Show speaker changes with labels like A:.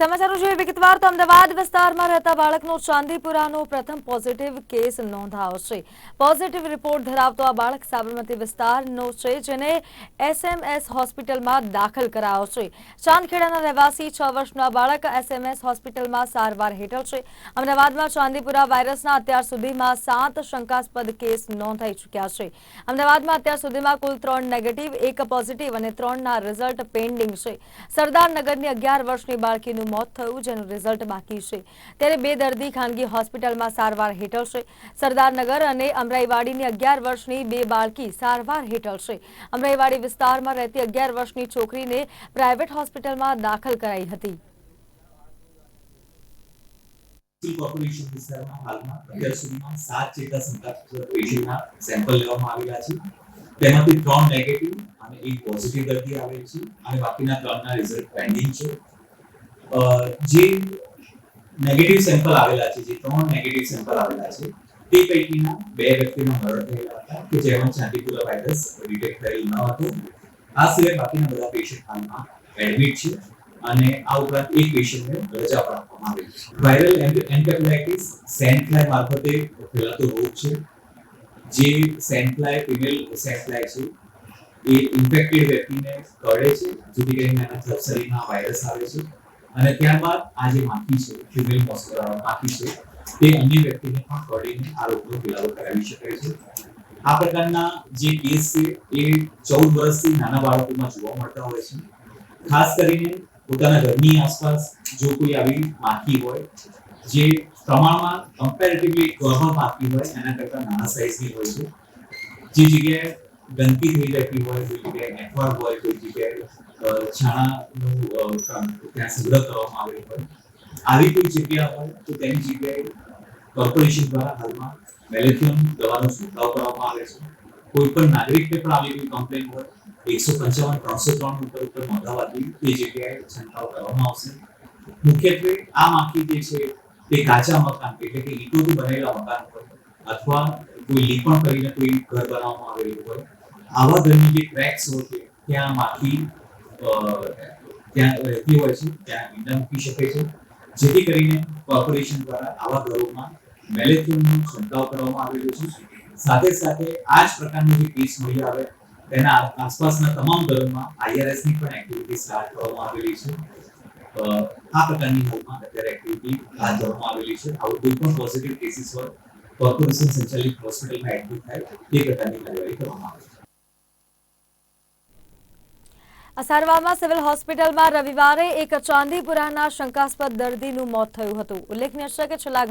A: દાખલ કરાયો છે. ચાંદખેડાના રહેવાસી છ વર્ષનો બાળક એસએમએસ હોસ્પિટલમાં સારવાર હેઠળ છે. અમદાવાદમાં ચાંદીપુરા વાયરસના અત્યાર સુધીમાં સાત શંકાસ્પદ કેસ નોંધાઈ ચૂક્યા છે. અમદાવાદમાં અત્યાર સુધીમાં કુલ ત્રણ નેગેટિવ એક પોઝિટિવ અને ત્રણના રિઝલ્ટ પેન્ડિંગ છે. સરદારનગરની અગિયાર વર્ષની બાળકીનું મોત થયું, જેનું રિઝલ્ટ બાકી છે. ત્યારે બે દર્દી ખાનગી હોસ્પિટલમાં સારવાર હેઠળ છે. સરદારનગર અને અમરાઈવાડીની અગિયાર વર્ષની બે બાળકી સારવાર હેઠળ છે. અમરાઈવાડી વિસ્તારમાં રહેતી અગિયાર વર્ષની છોકરીને પ્રાઇવેટ હોસ્પિટલમાં દાખલ કરાઈ હતી.
B: તેમાંથી ત્રણ નેગેટિવ અને એક પોઝિટિવ દર્દી આવે છે અને બાકીના ત્રણના રિઝલ્ટ પેન્ડિંગ છે. જે નેગેટિવ સેમ્પલ આવેલા છે, જે ત્રણ નેગેટિવ સેમ્પલ આવેલા છે, તે પૈકીના બે વ્યક્તિના મરણ થયેલા હતા કે જેમાં ચાંદીપુરા વાયરસ ડિટેક્ટ થયેલ ન હતો. આ સિવાય બાકીના બધા પેશન્ટ હાલમાં એડમિટ છે અને આ ઉપરાંત એક પેશન્ટને રજા પણ આપવામાં આવી છે. વાયરલ એન્કેફેલાઇટિસ સેન્ડફ્લાય મારફતે ફેલાતો રોગ છે. જે સેન્ડફ્લાય ફિમેલ સેન્ડફ્લાય છે, એ ઇન્ફેક્ટેડ વ્યક્તિને કરડે છે, જેથી કરીને એના શરીરમાં વાયરસ આવે છે. અને ત્યારબાદ આ જે માખી છે ફિમેલ માખી છે, તે અન્ય વ્યક્તિને પણ કરડીને આ રોગનો ફેલાવો કરાવી શકાય છે. આ પ્રકારના જે કેસ છે, એ ચૌદ વર્ષથી નાના બાળકોમાં જોવા મળતા હોય છે. ખાસ કરીને પોતાના ઘરની આસપાસ જો કોઈ આવી માખી હોય, જે પ્રમાણમાં કમ્પેરેટિવલી ગર્ભ માખી હોય, એના કરતાં નાના સાઇઝની હોય છે. જે જગ્યાએ ગંદકી થઈ જતી હોય કોઈ જગ્યાએ નેટવર્ક હોય કોઈ જગ્યાએ છાણાનું ત્યાં સંગ્રહ કરવામાં આવેલો હોય. આવી કોઈ જગ્યા હોય તો તેની જગ્યાએ કોર્પોરેશન દ્વારા હાલમાં મેલેથિયમ દવાનો છંટકાવ કરવામાં આવે છે. કોઈ પણ નાગરિકને પણ આવી કોઈ કમ્પ્લેન હોય, એકસો પંચાવન, ત્રણસો ત્રણ ઉપર ઉપર નોંધાવાથી તે જગ્યાએ છંટકાવ કરવામાં આવશે. મુખ્યત્વે આ માખી જે છે, તે કાચા મકાન, એટલે કે ઈટોથી બનેલા મકાન હોય, અથવા કોઈ લીપણ કરીને કોઈ ઘર બનાવવામાં આવેલું હોય આવા ઘરની જે ક્રેક્સ હોય છે ત્યાં માખી ત્યાં રહેતી હોય છે, ત્યાં ઈંડા મૂકી શકે છે. જેથી કરીને કોર્પોરેશન દ્વારા આવા ઘરોમાં મેલેથિયમનો છંટકાવ કરવામાં આવેલો છે. સાથે સાથે આ જ પ્રકારનો જે કેસ મળી આવે, તેના આસપાસના તમામ ઘરોમાં આઈઆરએસની પણ એક્ટિવિટી સ્ટાર્ટ કરવામાં આવેલી છે. આ પ્રકારની હાલમાં અત્યારે એક્ટિવિટી હાથ ધરવામાં આવેલી છે. આવું કોઈ પણ પોઝિટિવ કેસીસ હોય કોર્પોરેશન સંચાલિત હોસ્પિટલમાં એડમિટ થાય, તે પ્રકારની કાર્યવાહી કરવામાં આવે છે.
A: આ સારવારમાં સિવિલ હોસ્પિટલમાં રવિવારે એક ચાંદીપુરાના શંકાસ્પદ દર્દીનું મોત થયું હતું. ઉલ્લેખનીય છે કે છેલ્લા